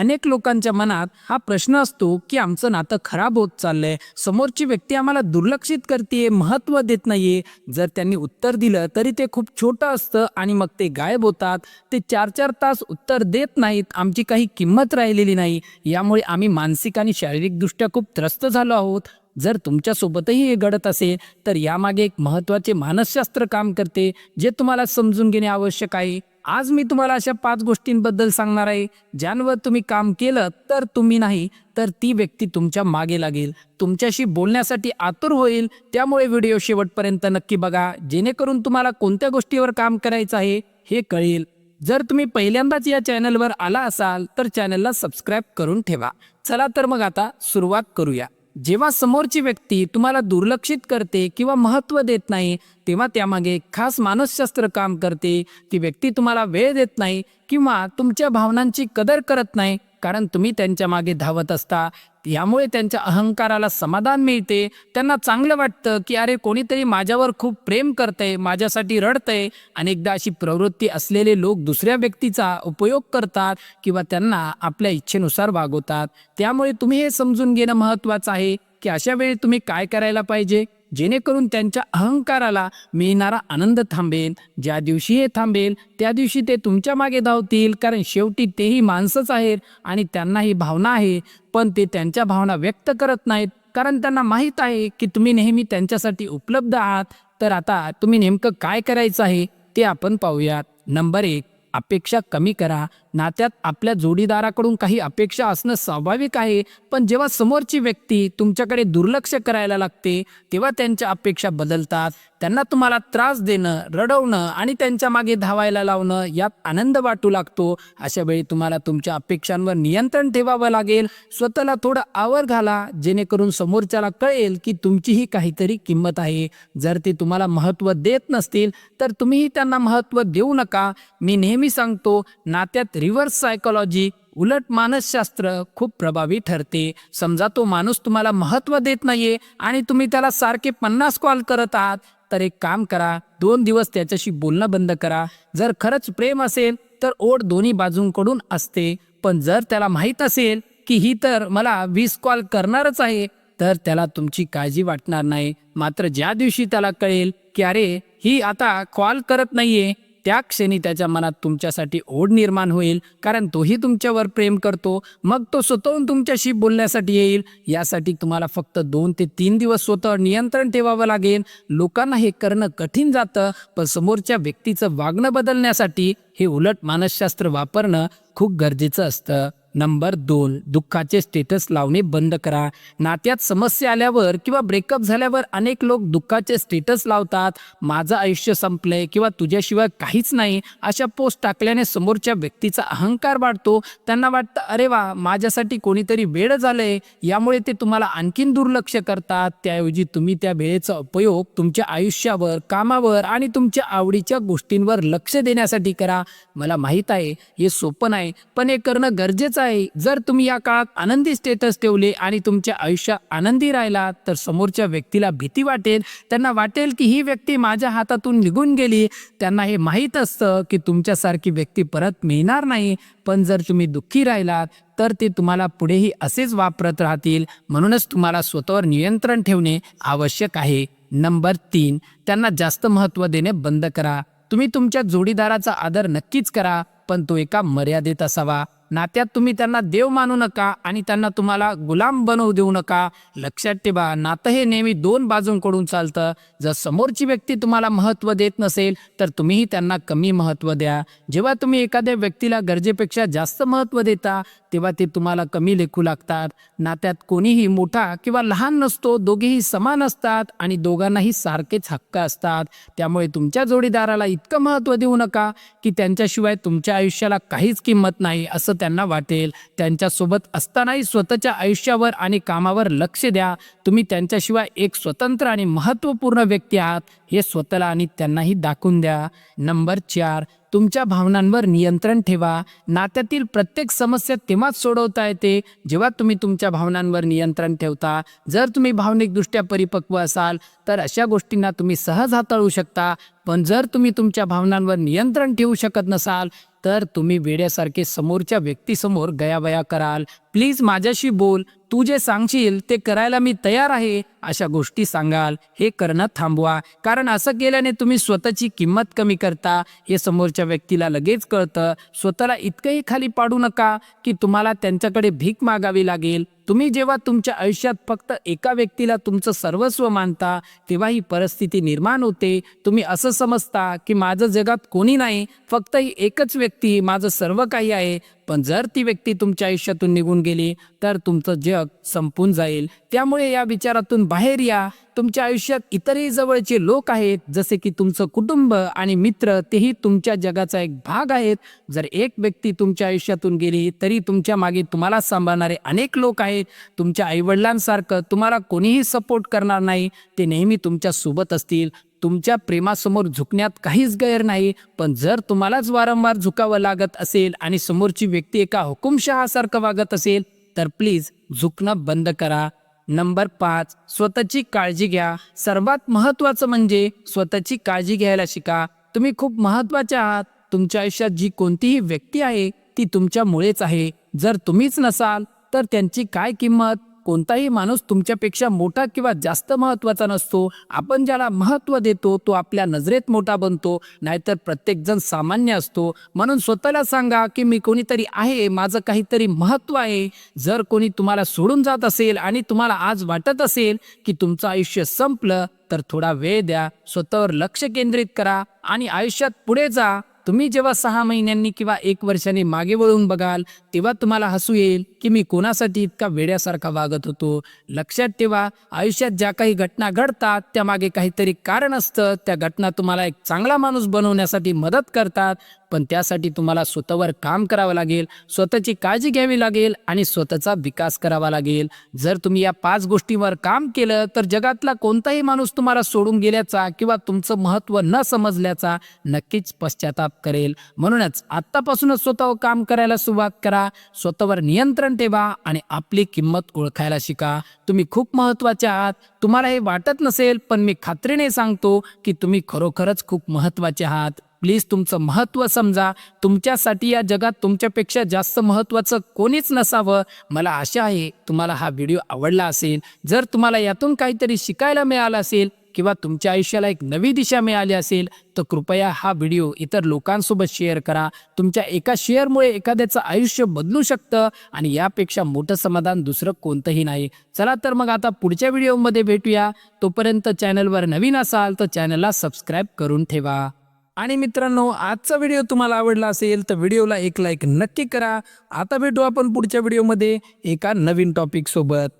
अनेक लोकांच्या मनात हा प्रश्न असतो की आमचं नातं खराब होत चाललंय. समोरची व्यक्ती आम्हाला दुर्लक्षित करते महत्त्व देत नाहीये. जर त्यांनी उत्तर दिलं तरी ते खूप छोटं असतं आणि मग ते गायब होतात. ते चार चार तास उत्तर देत नाहीत. आमची काही किंमत राहिलेली नाही. यामुळे आम्ही मानसिक आणि शारीरिकदृष्ट्या खूप त्रस्त झालो आहोत. जर तुमच्यासोबतही हे घडत असेल तर यामागे एक महत्त्वाचे मानसशास्त्र काम करते जे तुम्हाला समजून घेणे आवश्यक आहे. आज मी तुम्हाला अशा पाच गोष्टींबद्दल सांगणार आहे ज्यांवर तुम्ही काम केलं तर तुम्ही नाही तर ती व्यक्ती तुमच्या मागे लागेल. तुमच्याशी बोलण्यासाठी आतुर होईल त्यामुळे व्हिडिओ शेवटपर्यंत नक्की बघा. जेणेकरून तुम्हाला कोणत्या गोष्टीवर काम करायचं आहे हे कळेल. जर तुम्ही पहिल्यांदाच या चॅनलवर आला असाल तर चॅनलला सबस्क्राईब करून ठेवा. चला तर मग आता सुरुवात करूया. जेव्हा समोरची व्यक्ती तुम्हाला दुर्लक्षित करते किंवा महत्त्व देत नाही तेव्हा त्यामागे खास मानसशास्त्र काम करते. ती व्यक्ती तुम्हाला वेळ देत नाही किंवा तुमच्या भावनांची कदर करत नाही. कारण तुम्ही त्यांच्या मागे धावत असता. यामुळे त्यांच्या अहंकाराला समाधान मिळते. त्यांना चांगलं वाटतं की अरे कोणीतरी माझ्यावर खूप प्रेम करतंय माझ्यासाठी रडतंय. अनेकदा अशी प्रवृत्ती असलेले लोक दुसऱ्या व्यक्तीचा उपयोग करतात किंवा त्यांना आपल्या इच्छेनुसार वागवतात. त्यामुळे तुम्ही हे समजून घेणं महत्त्वाचं आहे की अशा वेळी तुम्ही काय करायला पाहिजे? जेणेकरून त्यांच्या अहंकाराला मिळणारा आनंद थांबेल ज्या दिवशी हे थांबेल त्या दिवशी ते तुमच्या मागे धावतील कारण शेवटी तेही माणसंच आहेत आणि त्यांना ही भावना आहे पण ते त्यांच्या भावना व्यक्त करत नाहीत. कारण त्यांना माहीत आहे की तुम्ही नेहमी त्यांच्यासाठी उपलब्ध आहात. तर आता तुम्ही नेमकं काय करायचं आहे ते आपण पाहूयात. नंबर एक अपेक्षा कमी करा. नात्यात आपल्या जोडीदाराकडून काही अपेक्षा असणं स्वाभाविक आहे पण जेव्हा समोरची व्यक्ती तुमच्याकडे दुर्लक्ष करायला लागते तेव्हा त्यांच्या अपेक्षा बदलतात. त्यांना तुम्हाला त्रास देणं रडवणं आणि त्यांच्या मागे धावायला लावणं यात आनंद वाटू लागतो. अशा वेळी तुम्हाला तुमच्या अपेक्षांवर नियंत्रण ठेवावं लागेल. स्वतःला थोडं आवर घाला जेणेकरून समोरच्याला कळेल की तुमचीही काहीतरी किंमत आहे. जर ते तुम्हाला महत्त्व देत नसतील तर तुम्हीही त्यांना महत्त्व देऊ नका. मी नेहमी सांगतो नात्यात रिव्हर्स सायकोलॉजी उलट मानसशास्त्र खूप प्रभावी ठरते. समजा तो माणूस तुम्हाला महत्त्व देत नाहीये आणि तुम्ही त्याला सारखे पन्नास कॉल करत आहात तर एक काम करा दोन दिवस त्याच्याशी बोलणं बंद करा. जर खरंच प्रेम असेल तर ओढ दोन्ही बाजूंकडून असते. पण जर त्याला माहीत असेल की ही तर मला वीस कॉल करणारच आहे तर त्याला तुमची काळजी वाटणार नाही. मात्र ज्या दिवशी त्याला कळेल की अरे ही आता कॉल करत नाहीये त्या क्षणी त्याच्या मनात तुमच्यासाठी ओढ निर्माण होईल कारण तोही तुमच्यावर प्रेम करतो मग तो स्वतःहून तुमच्याशी बोलण्यासाठी येईल. यासाठी तुम्हाला फक्त दोन ते तीन दिवस स्वतः नियंत्रण ठेवावं लागेल. लोकांना हे करणं कठीण जातं पण समोरच्या व्यक्तीचं वागणं बदलण्यासाठी हे उलट मानसशास्त्र वापरणं खूप गरजेचं असतं. नंबर दोन दुःखाचे स्टेटस लावणे बंद करा. नात्यात समस्या आल्यावर किंवा ब्रेकअप झाल्यावर अनेक लोक दुःखाचे स्टेटस लावतात. माझं आयुष्य संपलंय किंवा तुझ्याशिवाय काहीच नाही अशा पोस्ट टाकल्याने समोरच्या व्यक्तीचा अहंकार वाढतो. त्यांना वाटतं अरे वा माझ्यासाठी कोणीतरी वेळ झालंय. यामुळे ते तुम्हाला आणखीन दुर्लक्ष करतात. त्याऐवजी तुम्ही त्या वेळेचा उपयोग तुमच्या आयुष्यावर कामावर आणि तुमच्या आवडीच्या गोष्टींवर लक्ष देण्यासाठी करा. मला माहीत आहे हे सोपं नाही पण हे करणं गरजेचं आहे. जर तुम्ही या काळात आनंदी स्टेटस ठेवले आणि तुमच्या आयुष्यात आनंदी राहिला तर समोरच्या व्यक्तीला भीती वाटेल. त्यांना वाटेल की ही व्यक्ती माझ्या हातातून निघून गेली. त्यांना हे माहीत असतं की तुमच्यासारखी व्यक्ती परत मिळणार नाही. पण जर तुम्ही दुःखी राहिलात तर ते तुम्हाला पुढेही असेच वापरत राहतील. म्हणूनच तुम्हाला स्वतःवर नियंत्रण ठेवणे आवश्यक आहे. नंबर तीन त्यांना जास्त महत्त्व देणे बंद करा. तुम्ही तुमच्या जोडीदाराचा आदर नक्कीच करा पण तो एका मर्यादेत असावा. नात्यात तुम्ही त्यांना देव मानू नका आणि त्यांना तुम्हाला गुलाम बनवू देऊ नका. लक्षात ठेवा नातं हे नेहमी दोन बाजूंकडून चालतं. जर समोरची व्यक्ती तुम्हाला महत्त्व देत नसेल तर तुम्हीही त्यांना कमी महत्त्व द्या. जेव्हा तुम्ही एखाद्या व्यक्तीला गरजेपेक्षा जास्त महत्त्व देता तेव्हा ते तुम्हाला कमी लेखू लागतात. नात्यात कोणीही मोठा किंवा लहान नसतो दोघेही समान असतात आणि दोघांनाही सारखेच हक्क असतात. त्यामुळे तुमच्या जोडीदाराला इतकं महत्त्व देऊ नका की त्यांच्याशिवाय तुमच्या आयुष्याला काहीच किंमत नाही असं त्यांना वाटेल. त्यांच्यासोबत असतानाही स्वतःच्या आयुष्यावर आणि कामावर लक्ष द्या. तुम्ही त्यांच्याशिवाय एक स्वतंत्र आणि महत्त्वपूर्ण व्यक्ती आहात हे स्वतःला आणि त्यांनाही दाखवून द्या. नंबर चार तुमच्या भावनांवर नियंत्रण ठेवा. नात्यातील प्रत्येक समस्या तेव्हाच सोडवता येते जेव्हा तुम्ही तुमच्या भावनांवर नियंत्रण ठेवता. जर तुम्ही भावनिकदृष्ट्या परिपक्व असाल तर अशा गोष्टींना तुम्ही सहज हाताळू शकता. पण जर तुम्ही तुमच्या भावनांवर नियंत्रण ठेवू शकत नसाल तर तुम्ही वेड्यासारखे समोरच्या व्यक्तीसमोर गयाबया कराल. प्लीज माझ्याशी बोल तू जे सांगशील ते करायला मी तयार आहे अशा गोष्टी सांगाल. हे करणं थांबवा. कारण असं केल्याने तुम्ही स्वतःची किंमत कमी करता. हे समोरच्या व्यक्तीला लगेच कळतं. स्वतःला इतकंही खाली पाडू नका की तुम्हाला त्यांच्याकडे भीक मागावी लागेल. तुम्ही जेव्हा तुमच्या आयुष्यात फक्त एका व्यक्तीला तुमचं सर्वस्व मानता तेव्हा ही परिस्थिती निर्माण होते. तुम्ही असं समजता की माझं जगात कोणी नाही फक्त ही एकच व्यक्ती माझं सर्व काही आहे. पण जर ती व्यक्ती तुमच्या आयुष्यातून निघून गेली तर तुमचं जग संपून जाईल. त्यामुळे या विचारातून बाहेर या. तुमच्या आयुष्यात इतरही जवळचे लोक आहेत जसे की तुमचं कुटुंब आणि मित्र तेही तुमच्या जगाचा एक भाग आहेत. जर एक व्यक्ती तुमच्या आयुष्यातून गेली तरी तुमच्या मागे तुम्हाला सांभाळणारे अनेक लोक आहेत. तुमच्या आईवडिलांसारखं तुम्हाला कोणीही सपोर्ट करणार नाही. ते नेहमी तुमच्यासोबत असतील. तुमच्या प्रेमासमोर झुकण्यात काहीच गैर नाही पण जर तुम्हालाच वारंवार झुकावं लागत असेल आणि समोरची व्यक्ती एका हुकुमशहासारखं वागत असेल तर प्लीज झुकणं बंद करा. नंबर पाच स्वतःची काळजी घ्या. सर्वात महत्वाचं म्हणजे स्वतःची काळजी घ्यायला शिका. तुम्ही खूप महत्त्वाचे आहात. तुमच्या आयुष्यात जी कोणतीही व्यक्ती आहे ती तुमच्यामुळेच आहे. जर तुम्हीच नसाल तर त्यांची काय किंमत? कोणताही माणूस तुमच्यापेक्षा मोठा किंवा जास्त महत्त्वाचा नसतो. आपण ज्याला महत्त्व देतो तो आपल्या नजरेत मोठा बनतो. नाहीतर प्रत्येकजण सामान्य असतो. म्हणून स्वतःला सांगा की मी कोणीतरी आहे माझं काहीतरी महत्त्व आहे. जर कोणी तुम्हाला सोडून जात असेल आणि तुम्हाला आज वाटत असेल की तुमचं आयुष्य संपलं तर थोडा वेळ द्या. स्वतःवर लक्ष केंद्रित करा आणि आयुष्यात पुढे जा. तुम्ही जेव्हा सहा महिन्यांनी किंवा एक वर्षांनी मागे वळून बघाल तेव्हा तुम्हाला हसू येईल की मी कोणासाठी इतका वेड्यासारखा वागत होतो. लक्षात ठेवा आयुष्यात ज्या काही घटना घडतात त्यामागे काहीतरी कारण असतं. त्या घटना तुम्हाला एक चांगला माणूस बनवण्यासाठी मदत करतात. पण त्यासाठी तुम्हाला स्वतःवर काम करावं लागेल स्वतःची काळजी घ्यावी लागेल आणि स्वतःचा विकास करावा लागेल. जर तुम्ही या पाच गोष्टींवर काम केलं तर जगातला कोणताही माणूस तुम्हाला सोडून गेल्याचा किंवा तुमचं महत्त्व न समजल्याचा नक्कीच पश्चाताप करेल. म्हणूनच आत्तापासूनच स्वतःवर काम करायला सुरुवात करा. स्वतःवर नियंत्रण ठेवा आणि आपली किंमत ओळखायला शिका. तुम्ही खूप महत्त्वाचे आहात. तुम्हाला हे वाटत नसेल पण मी खात्रीने सांगतो की तुम्ही खरोखरच खूप महत्त्वाचे आहात. प्लीज तुमचं महत्त्व समजा. तुमच्यासाठी या जगात तुमच्यापेक्षा जास्त महत्त्वाचं कोणीच नसावं. मला आशा आहे तुम्हाला हा व्हिडिओ आवडला असेल. जर तुम्हाला यातून काहीतरी शिकायला मिळालं असेल किंवा तुमच्या आयुष्याला एक नवी दिशा मिळाली असेल तर कृपया हा व्हिडिओ इतर लोकांसोबत शेअर करा. तुमच्या एका शेअरमुळे एखाद्याचं आयुष्य बदलू शकतं आणि यापेक्षा मोठं समाधान दुसरं कोणतंही नाही. चला तर मग आता पुढच्या व्हिडिओमध्ये भेटूया. तोपर्यंत चॅनलवर नवीन असाल तर चॅनलला सबस्क्राईब करून ठेवा. आणि मित्रांनो आजचा व्हिडिओ तुम्हाला आवडला असेल तर व्हिडिओला एक लाईक नक्की करा. आता भेटू आपण पुढच्या व्हिडिओमध्ये एका नवीन टॉपिक सोबत.